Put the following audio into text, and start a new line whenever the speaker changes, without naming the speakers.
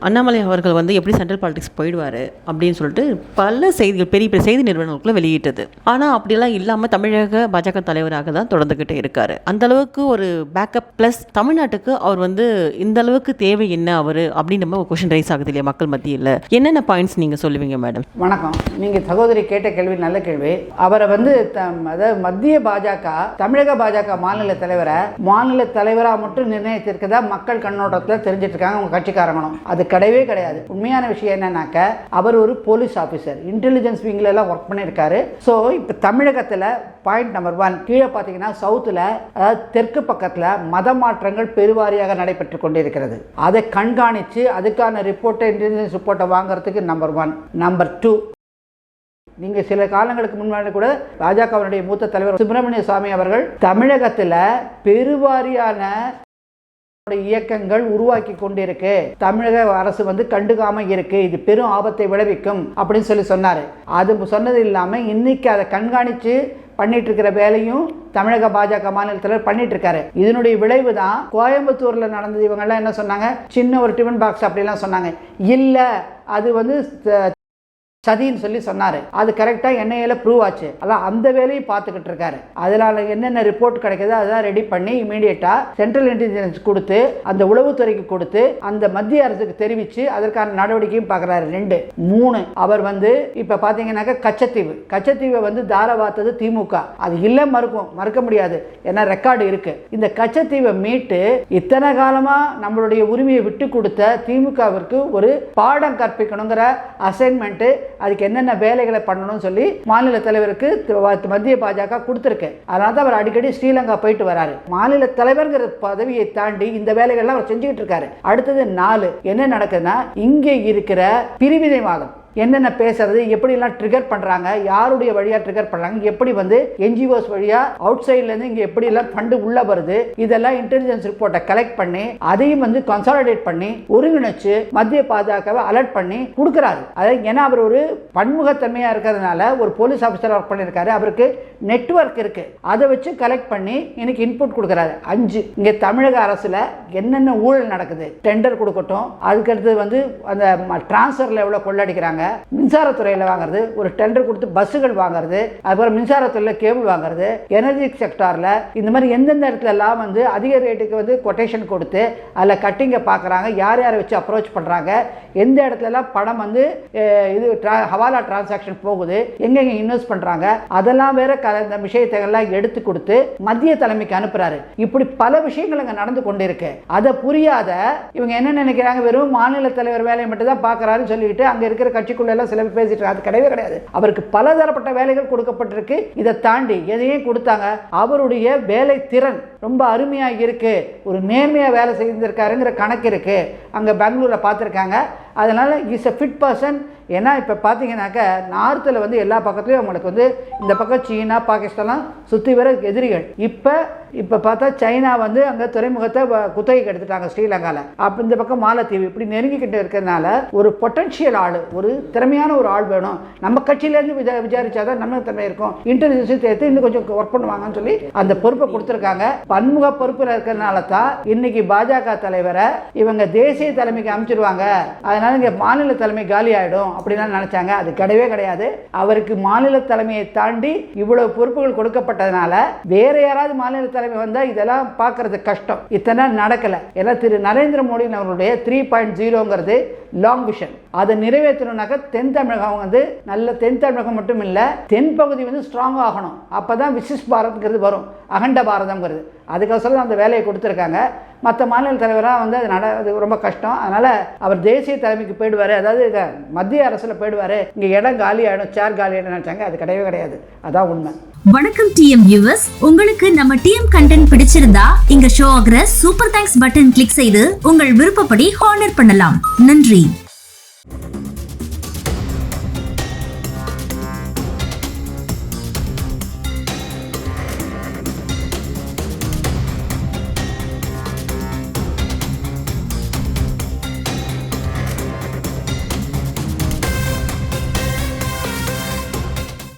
அண்ணாமலை அவர்கள் வந்து எப்படி சென்ட்ரல் பாலிடிக்ஸ் போயிடுவார் அப்படின்னு சொல்லிட்டு பல செய்திகள் பெரிய பெரிய செய்தி நிறுவனங்களுக்குள்ள வெளியிட்டது. ஆனால் அப்படியெல்லாம் இல்லாமல் தமிழக பாஜக தலைவராக தான் தொடர்ந்துக்கிட்டே இருக்கார். அந்த அளவுக்கு ஒரு பேக்கப் ப்ளஸ் தமிழ்நாட்டுக்கு அவர் வந்து இந்த அளவுக்கு தேவை என்ன அவர் அப்படின்னு நம்ம கொஷின் ரைஸ் ஆகுது இல்லையா மக்கள் மத்தியில்? என்னென்ன பாயிண்ட்ஸ் நீங்கள் சொல்லுவீங்க மேடம்
வணக்கம். நீங்கள் சகோதரி கேட்ட கேள்வி நல்ல கேள்வி. அவரை வந்து த- அதாவது மத்திய பாஜக தமிழக பாஜக மாநில தலைவரை மாநில தலைவராக மட்டும் நிர்ணயித்திருக்கதா மக்கள் கண்ணோட்டத்தில் தெரிஞ்சிட்டு இருக்காங்க. உங்க கட்சிக்காரங்களும். அது கிடையவே கிடையாது. உண்மையான விஷயம் என்னன்னாக்க அவர் ஒரு போலீஸ் ஆஃபீஸர் இன்டெலிஜென்ஸ் விங்ல எல்லாம் ஒர்க் பண்ணியிருக்காரு. ஸோ இப்போ தமிழகத்தில் பாயிண்ட் நம்பர் ஒன் கீழே பார்த்தீங்கன்னா சவுத்தில் அதாவது தெற்கு பக்கத்தில் மத மாற்றங்கள் பெருவாரியாக நடைபெற்று கொண்டிருக்கிறது. அதை கண்காணித்து அதுக்கான ரிப்போர்ட்டை இன்டெலிஜென்ஸ் ரிப்போர்ட்டை வாங்குறதுக்கு நம்பர் ஒன் நம்பர் டூ நீங்க சில காலங்களுக்கு முன்னாடி கூட பாஜகவினுடைய மூத்த தலைவர் சுப்பிரமணிய சுவாமி அவர்கள் தமிழகத்தில் பெருவாரியான இயக்கங்கள் உருவாக்கி கொண்டிருக்கு. தமிழக அரசு வந்து கண்டுக்காம இருக்கு. இது பெரும் ஆபத்தை விளைவிக்கும் அப்படின்னு சொல்லி சொன்னாரு. அது சொன்னது இல்லாம இன்னைக்கு அதை கண்காணிச்சு பண்ணிட்டு இருக்கிற வேலையும் தமிழக பாஜக மாநில தலைவர் பண்ணிட்டு இருக்காரு. இதனுடைய விளைவு தான் கோயம்புத்தூர்ல நடந்தது. இவங்க எல்லாம் என்ன சொன்னாங்க? சின்ன ஒரு டிஃபன் பாக்ஸ் அப்படிலாம் சொன்னாங்க. இல்ல அது வந்து சதின்னு சொல்லி சொன்னாரு. அது கரெக்டா என்ஐஏல ப்ரூவ் ஆச்சு. அதான் அந்த வேலையும் பார்த்துக்கிட்டு இருக்காரு. அதனால என்னென்ன ரிப்போர்ட் கிடைக்குதோ அதான் ரெடி பண்ணி இமீடியட்டா சென்ட்ரல் இன்டெலிஜென்ஸ் கொடுத்து அந்த உளவுத்துறைக்கு கொடுத்து அந்த மத்திய அரசுக்கு தெரிவிச்சு அதற்கான நடவடிக்கையும் பார்க்குறாரு. ரெண்டு. மூணு அவர் வந்து இப்போ பார்த்தீங்கன்னாக்கா கச்சத்தீவு. கச்சத்தீவை வந்து தாரவாத்தது திமுக. அது இல்லை மறுக்கும். மறுக்க முடியாது. ஏன்னா ரெக்கார்டு இருக்கு. இந்த கச்சத்தீவை மீட்டு இத்தனை காலமா நம்மளுடைய உரிமையை விட்டு கொடுத்த திமுகவிற்கு ஒரு பாடம் கற்பிக்கணுங்கிற அசைன்மெண்ட்டு அதுக்கு என்னென்ன வேலைகளை பண்ணணும்னு சொல்லி மாநில தலைவருக்கு மத்திய பாஜக கொடுத்துருக்கு அதனால தான் அவர் அடிக்கடி ஸ்ரீலங்கா போயிட்டு வராரு. மாநில தலைவர்ங்கிற பதவியை தாண்டி இந்த வேலைகள்லாம் அவர் செஞ்சுக்கிட்டு இருக்காரு. அடுத்தது நாலு. என்ன நடக்குதுன்னா இங்கே இருக்கிற பிரிவினைவாதம். என்னென்ன பேசுறது எப்படிலாம் ட்ரிகர் பண்ணுறாங்க யாருடைய வழியாக ட்ரிகர் பண்ணுறாங்க எப்படி வந்து என்ஜிஓஸ் வழியாக அவுட் சைட்லேருந்து இங்கே எப்படிலாம் ஃபண்டு உள்ளே வருது இதெல்லாம் இன்டெலிஜென்ஸ் ரிப்போர்ட்டை கலெக்ட் பண்ணி அதையும் வந்து கன்சாலிடேட் பண்ணி ஒருங்கிணைச்சு மத்திய பாஜகவை அலர்ட் பண்ணி கொடுக்குறாரு. அதாவது ஏன்னா அவர் ஒரு பன்முகத்தன்மையாக இருக்கிறதுனால ஒரு போலீஸ் ஆஃபீஸர் ஒர்க் பண்ணியிருக்காரு. அவருக்கு நெட்வொர்க் இருக்குது அதை வச்சு கலெக்ட் பண்ணி இன்னைக்கு இன்புட் கொடுக்குறாரு. அஞ்சு இங்கே தமிழக அரசில் என்னென்ன ஊழல் நடக்குது? டெண்டர் கொடுக்கட்டும். அதுக்கடுத்து வந்து அந்த டிரான்ஸ்ஃபரில் எவ்வளோ கொள்ளடிக்கிறாங்க? மின்சாரத்துறையில் வாங்குறது. ஒரு டெண்டர் கொடுத்து பஸ்ஸுகள் வாங்குறது. அதுக்கப்புறம் மின்சாரத்துறையில் கேபிள் வாங்குறது. எனர்ஜி செக்டாரில் இந்த மாதிரி எந்தெந்த இடத்துலலாம் வந்து அதிக ரேட்டுக்கு வந்து கொட்டேஷன் கொடுத்து அதில் கட்டிங்கை பார்க்குறாங்க. யார் யாரை வச்சு அப்ரோச் பண்ணுறாங்க எந்த இடத்துலலாம் பணம் வந்து இது ஹவாலா டிரான்சாக்ஷன் போகுது எங்கெங்க இன்வெஸ்ட் பண்ணுறாங்க அதெல்லாம் வேற க இந்த விஷயத்தை எல்லாம் எடுத்து கொடுத்து மத்திய தலைமைக்கு அனுப்புறாரு. இப்படி பல விஷயங்கள் அங்கே நடந்து கொண்டிருக்கு. அதை புரியாத இவங்க என்ன நினைக்கிறாங்க வெறும் மாநில தலைவர் வேலையை மட்டும் தான் பார்க்குறாருன்னு சொல்லிட்டு அங்கே இருக்கிற கட்சிக்குள்ள எல்லாம் சில பேர் பேசிட்டு அது கிடையவே கிடையாது. அவருக்கு பலதரப்பட்ட வேலைகள் கொடுக்கப்பட்டிருக்கு. இதை தாண்டி எதையும் கொடுத்தாங்க. அவருடைய வேலை திறன் ரொம்ப அருமையாக இருக்கு ஒரு நேர்மையாக வேலை செய்திருக்காருங்கிற கணக்கு இருக்கு. அங்கே பெங்களூரில் பார்த்துருக்காங்க. அதனால் இஸ் அ ஃபிட் பர்சன் ஏன்னா இப்போ பார்த்தீங்கன்னாக்க நார்த்தில் வந்து எல்லா பக்கத்துலேயும் அவங்களுக்கு வந்து இந்த பக்கம் சீனா பாகிஸ்தான்லாம் சுற்றி வர எதிரிகள். இப்போ இப்போ பார்த்தா சைனா வந்து அங்கே துறைமுகத்தை வ- குத்தகைக்கு எடுத்துட்டாங்க ஸ்ரீலங்காவில் அப்போ இந்த பக்கம் மாலத்தீவு இப்படி நெருங்கிக்கிட்டு இருக்கிறதுனால ஒரு பொட்டன்ஷியல் ஆள் ஒரு திறமையான ஒரு ஆள் வேணும். நம்ம கட்சியிலேருந்து விதா விசாரிச்சா தான் நம்ம திறமை இருக்கும். இன்டெலிஜென்ஸும் சேர்த்து இன்னும் கொஞ்சம் ஒர்க் பண்ணுவாங்கன்னு சொல்லி அந்த பொறுப்பை கொடுத்துருக்காங்க. பன்முக பொறுப்பில் இருக்கிறதுனால தான் இன்னைக்கு பாஜக தலைவரை இவங்க தேசிய தலைமைக்கு அமைச்சிருவாங்க. அதனால இங்கே மாநில தலைமை காலி ஆகிடும் அப்படிலாம் நினைச்சாங்க. அது கிடையவே கிடையாது. அவருக்கு மாநில தலைமையை தாண்டி இவ்வளவு பொறுப்புகள் கொடுக்கப்பட்டதுனால வேற யாராவது மாநில தலைமை வந்தால் இதெல்லாம் பார்க்கறது கஷ்டம். இத்தனை நடக்கல. ஏன்னா திரு. நரேந்திர மோடி அவருடைய த்ரீ பாயிண்ட் ஜீரோங்கிறது லாங் விஷன் அதை நிறைவேற்றணும்னாக்க தென் தமிழகம் வந்து நல்ல தென் தமிழகம் மட்டும் இல்லை தென் பகுதி வந்து ஸ்ட்ராங் ஆகணும். அப்போ தான் விசிஸ் பாரத்ங்கிறது வரும். அகண்ட பாரதம்ங்கிறது. அதுக்கோசரம் அந்த வேலையை கொடுத்துருக்காங்க. மற்ற மாநில தலைவராக வந்து அது நட அது ரொம்ப கஷ்டம். அதனால் அவர் தேசிய தலைமைக்கு போயிடுவார். அதாவது மத்திய அரசில் போயிடுவார். இங்கே இடம் காலி ஆகிடும் சேர் காலி ஆகிடும் நினைச்சாங்க. அது கிடையவே கிடையாது. அதான் உண்மை.
வணக்கம் டிஎம் வியூவர்ஸ் உங்களுக்கு நம்ம டிஎம் கண்டென்ட் பிடிச்சிருந்தா இங்க ஷோ ஆகிற சூப்பர் தேங்க்ஸ் பட்டன் கிளிக் செய்து உங்கள் விருப்பப்படி ஹானர் பண்ணலாம். நன்றி.